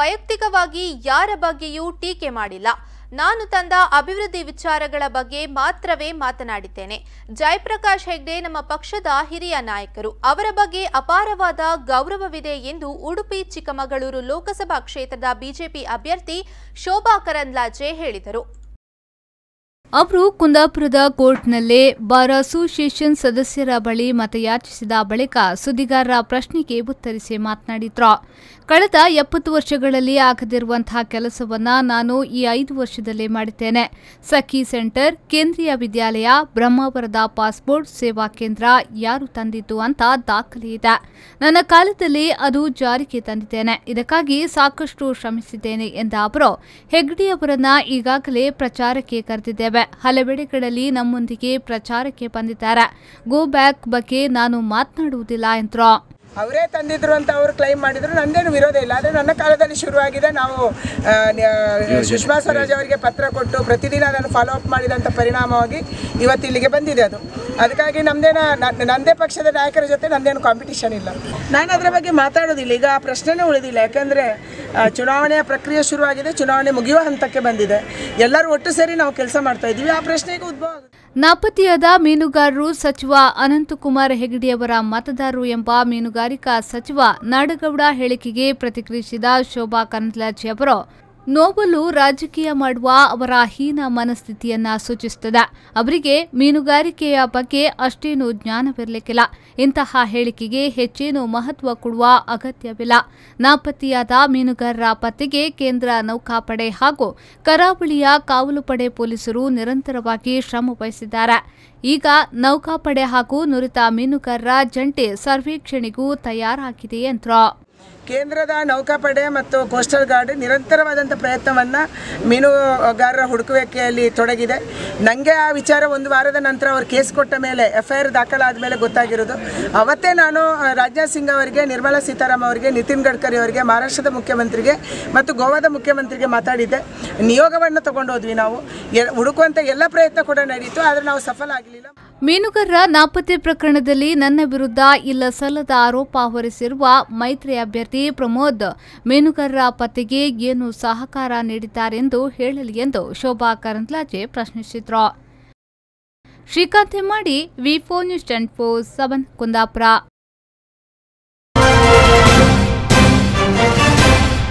ವೈಯಕ್ತಿಕವಾಗಿ ಯಾರ ಬಗ್ಗೆಯೂ ಟೀಕೆ ಮಾಡಿಲ್ಲ. ನಾನು ತಂದ ಅಭಿವೃದ್ಧಿ ವಿಚಾರಗಳ ಬಗ್ಗೆ ಮಾತ್ರವೇ ಮಾತನಾಡಿದ್ದೇನೆ. ಜಯಪ್ರಕಾಶ್ ಹೆಗ್ಡೆ ನಮ್ಮ ಪಕ್ಷದ ಹಿರಿಯ ನಾಯಕರು. ಅವರ ಬಗ್ಗೆ ಅಪಾರವಾದ ಗೌರವವಿದೆ ಎಂದು ಉಡುಪಿ, ಚಿಕ್ಕಮಗಳೂರು ಲೋಕಸಭಾ ಕ್ಷೇತ್ರದ ಬಿಜೆಪಿ ಅಭ್ಯರ್ಥಿ ಶೋಭಾ ಕರಂದ್ಲಾಜೆ ಹೇಳಿದರು. ಅವರು ಕುಂದಾಪುರದ ಕೋರ್ಟ್ನಲ್ಲೇ ಬಾರ್ ಅಸೋಸಿಯೇಷನ್ ಸದಸ್ಯರ ಬಳಿ ಮತಯಾಚಿಸಿದ ಬಳಿಕ ಸುದ್ದಿಗಾರರ ಪ್ರಶ್ನೆಗೆ ಉತ್ತರಿಸಿ ಮಾತನಾಡಿದ್ರು. ಕಳೆದ ಎಪ್ಪತ್ತು ವರ್ಷಗಳಲ್ಲಿ ಆಗದಿರುವಂತಹ ಕೆಲಸವನ್ನ ನಾನು ಈ ಐದು ವರ್ಷದಲ್ಲಿ ಮಾಡಿದ್ದೇನೆ. ಸಖಿ ಸೆಂಟರ್, ಕೇಂದ್ರೀಯ ವಿದ್ಯಾಲಯ, ಬ್ರಹ್ಮಾವರದ ಪಾಸ್ಪೋರ್ಟ್ ಸೇವಾ ಕೇಂದ್ರ ಯಾರು ತಂದಿದ್ದು ಅಂತ ದಾಖಲೆ ಇದೆ. ನನ್ನ ಕಾಲದಲ್ಲಿ ಅದು ಜಾರಿಗೆ ತಂದಿದ್ದೇನೆ. ಇದಕ್ಕಾಗಿ ಸಾಕಷ್ಟು ಶ್ರಮಿಸಿದ್ದೇನೆ ಎಂದ ಅವರು ಹೆಗ್ಡೆಯವರನ್ನ ಈಗಾಗಲೇ ಪ್ರಚಾರಕ್ಕೆ ಕರೆದಿದ್ದೇವೆ. ಹಲವೆಡೆಗಳಲ್ಲಿ ನಮ್ಮೊಂದಿಗೆ ಪ್ರಚಾರಕ್ಕೆ ಬಂದಿದ್ದಾರೆ. ಗೋ ಬ್ಯಾಕ್ ಬಗ್ಗೆ ನಾನು ಮಾತನಾಡುವುದಿಲ್ಲ ಎಂದ್ರು. ಅವರೇ ತಂದಿದ್ರು ಅಂತ ಅವರು ಕ್ಲೈಮ್ ಮಾಡಿದ್ರು. ನಂದೇನು ವಿರೋಧ ಇಲ್ಲ. ಆದರೆ ನನ್ನ ಕಾಲದಲ್ಲಿ ಶುರುವಾಗಿದೆ. ನಾವು ಸುಷ್ಮಾ ಸ್ವರಾಜ್ ಅವರಿಗೆ ಪತ್ರ ಕೊಟ್ಟು ಪ್ರತಿದಿನ ಅದನ್ನು ಫಾಲೋ ಅಪ್ ಮಾಡಿದಂಥ ಪರಿಣಾಮವಾಗಿ ಇವತ್ತು ಇಲ್ಲಿಗೆ ಬಂದಿದೆ ಅದು. ಅದಕ್ಕಾಗಿ ನಮ್ಮದೇನ ನಂದೇ ಪಕ್ಷದ ನಾಯಕರ ಜೊತೆ ನಂದೇನು ಕಾಂಪಿಟಿಷನ್ ಇಲ್ಲ. ನಾನು ಅದರ ಬಗ್ಗೆ ಮಾತಾಡೋದಿಲ್ಲ. ಈಗ ಆ ಪ್ರಶ್ನೆನೇ ಉಳಿದಿಲ್ಲ. ಯಾಕಂದರೆ ಚುನಾವಣೆಯ ಪ್ರಕ್ರಿಯೆ ಶುರುವಾಗಿದೆ ಚುನಾವಣೆ ಮುಗಿಯುವ ಹಂತಕ್ಕೆ ಬಂದಿದೆ. ಎಲ್ಲರೂ ಒಟ್ಟು ಸೇರಿ ನಾವು ಕೆಲಸ ಮಾಡ್ತಾ ಇದ್ದೀವಿ. ಆ ಪ್ರಶ್ನೆಗೆ ಉದ್ಭವ ಆಗುತ್ತೆ ನಾಪತ್ತೆಯಾದ ಮೀನುಗಾರರು ಸಚಿವ ಅನಂತಕುಮಾರ್ ಹೆಗಡೆಯವರ ಮತದಾರರು ಎಂಬ ಮೀನುಗಾರಿಕಾ ಸಚಿವ ನಾಡಗೌಡ ಹೇಳಿಕೆಗೆ ಪ್ರತಿಕ್ರಿಯಿಸಿದ ಶೋಭಾ ಕರಂದ್ಲಾಜೆ ಅವರು ನೋವಲು ರಾಜಕೀಯ ಮಾಡುವ ಅವರ ಹೀನ ಮನಸ್ಥಿತಿಯನ್ನ ಸೂಚಿಸುತ್ತದೆ. ಅವರಿಗೆ ಮೀನುಗಾರಿಕೆಯ ಬಗ್ಗೆ ಅಷ್ಟೇನು ಜ್ಞಾನವಿರಲಿಕ್ಕಿಲ್ಲ. ಇಂತಹ ಹೇಳಿಕೆಗೆ ಹೆಚ್ಚೇನು ಮಹತ್ವ ಕೊಡುವ ಅಗತ್ಯವಿಲ್ಲ. ನಾಪತ್ತೆಯಾದ ಮೀನುಗಾರರ ಪತ್ತೆಗೆ ಕೇಂದ್ರ ನೌಕಾಪಡೆ ಹಾಗೂ ಕರಾವಳಿಯ ಕಾವಲು ಪಡೆ ಪೊಲೀಸರು ನಿರಂತರವಾಗಿ ಶ್ರಮ ವಹಿಸಿದ್ದಾರೆ ಈಗ ನೌಕಾಪಡೆ ಹಾಗೂ ನುರಿತ ಮೀನುಗಾರರ ಜಂಟಿ ಸರ್ವೇಕ್ಷಣೆಗೂ ತಯಾರಾಗಿದೆ ಎಂದ್ರು ಕೇಂದ್ರದ ನೌಕಾಪಡೆ ಮತ್ತು ಕೋಸ್ಟಲ್ ಗಾರ್ಡ್ ನಿರಂತರವಾದಂಥ ಪ್ರಯತ್ನವನ್ನು ಮೀನುಗಾರರ ಹುಡುಕುವಿಕೆಯಲ್ಲಿ ತೊಡಗಿದೆ. ನನಗೆ ಆ ವಿಚಾರ ಒಂದು ವಾರದ ನಂತರ ಅವರು ಕೇಸ್ ಕೊಟ್ಟ ಮೇಲೆ ಎಫ್ ಐ ಆರ್ ದಾಖಲಾದ ಮೇಲೆ ಗೊತ್ತಾಗಿರೋದು. ಅವತ್ತೇ ನಾನು ರಾಜನಾಥ್ ಸಿಂಗ್ ಅವರಿಗೆ, ನಿರ್ಮಲಾ ಸೀತಾರಾಮ್ ಅವರಿಗೆ, ನಿತಿನ್ ಗಡ್ಕರಿ ಅವರಿಗೆ, ಮಹಾರಾಷ್ಟ್ರದ ಮುಖ್ಯಮಂತ್ರಿಗೆ ಮತ್ತು ಗೋವಾದ ಮುಖ್ಯಮಂತ್ರಿಗೆ ಮಾತಾಡಿದ್ದೆ. ನಿಯೋಗವನ್ನು ಹೋದ್ವಿ ನಾವು. ಹುಡುಕುವಂಥ ಎಲ್ಲ ಪ್ರಯತ್ನ ಕೂಡ ನಡೀತು, ಆದರೆ ನಾವು ಸಫಲ ಆಗಲಿಲ್ಲ. ಮೀನುಗಾರರ ನಾಪತ್ತೆ ಪ್ರಕರಣದಲ್ಲಿ ನನ್ನ ವಿರುದ್ಧ ಇಲ್ಲ ಸಲ್ಲದ ಆರೋಪ ಹೊರಿಸಿರುವ ಮೈತ್ರಿ ಅಭ್ಯರ್ಥಿ ಪ್ರಮೋದ್. ಮೀನುಗಾರರ ಪತ್ತೆಗೆ ಏನು ಸಹಕಾರ ನೀಡಿದ್ದಾರೆಂದು ಹೇಳಲಿ ಎಂದು ಶೋಭಾ ಕರಂದ್ಲಾಜೆ ಪ್ರಶ್ನಿಸಿದ್ರು. Srikanth Hemmadi ವಿಫೋ news ten four seven Kundapura